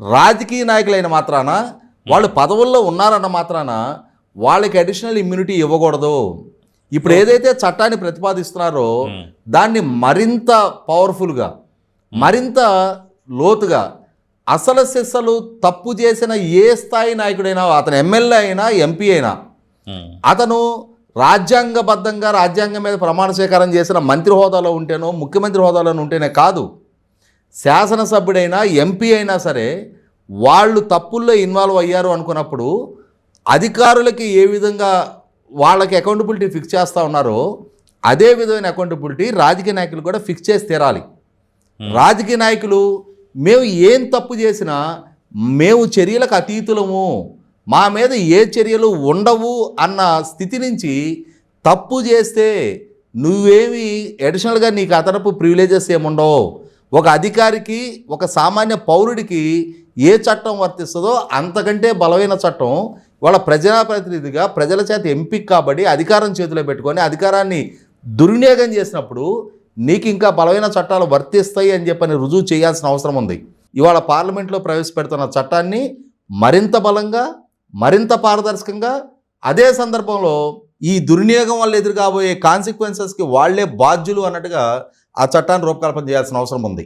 రాజకీయ నాయకులైన మాత్రాన వాళ్ళు పదవుల్లో ఉన్నారన్న మాత్రాన వాళ్ళకి అడిషనల్ ఇమ్యూనిటీ ఇవ్వకూడదు. ఇప్పుడు ఏదైతే చట్టాన్ని ప్రతిపాదిస్తున్నారో దాన్ని మరింత పవర్ఫుల్గా మరింత లోతుగా అసలు సిస్సలు తప్పు చేసిన ఏ స్థాయి నాయకుడైనా అతను ఎమ్మెల్యే అయినా ఎంపీ అయినా. అతను రాజ్యాంగబద్ధంగా రాజ్యాంగం మీద ప్రమాణ స్వీకారం చేసిన మంత్రి హోదాలో ఉంటేనో ముఖ్యమంత్రి హోదాలో ఉంటేనే కాదు శాసనసభ్యుడైనా ఎంపీ అయినా సరే వాళ్ళు తప్పుల్లో ఇన్వాల్వ్ అయ్యారు అనుకున్నప్పుడు అధికారులకి ఏ విధంగా వాళ్ళకి అకౌంటబిలిటీ ఫిక్స్ చేస్తూ ఉన్నారో అదే విధమైన అకౌంటబిలిటీ రాజకీయ నాయకులు కూడా ఫిక్స్ చేసి తీరాలి. రాజకీయ నాయకులు మేము ఏం తప్పు చేసినా మేము చర్యలకు అతీతులము. మా మీద ఏ చర్యలు ఉండవు అన్న స్థితి నుంచి తప్పు చేస్తే నువ్వేమి అడిషనల్గా నీకు అదనపు ప్రివిలేజెస్ ఏముండవు? ఒక అధికారికి ఒక సామాన్య పౌరుడికి ఏ చట్టం వర్తిస్తుందో అంతకంటే బలమైన చట్టం వాళ్ళ ప్రజాప్రతినిధిగా ప్రజల చేత ఎంపిక కాబట్టి అధికారం చేతిలో పెట్టుకొని అధికారాన్ని దుర్వినియోగం చేసినప్పుడు నీకు ఇంకా బలమైన చట్టాలు వర్తిస్తాయి అని చెప్పని రుజువు చేయాల్సిన అవసరం ఉంది. ఇవాళ పార్లమెంట్లో ప్రవేశపెడుతున్న చట్టాన్ని మరింత బలంగా మరింత పారదర్శకంగా అదే సందర్భంలో ఈ దుర్వినియోగం వల్ల ఎదురు కాబోయే కాన్సిక్వెన్సెస్కి వాళ్ళే బాధ్యులు అన్నట్టుగా ఆ చట్టాన్ని రూపకల్పన చేయాల్సిన అవసరం ఉంది.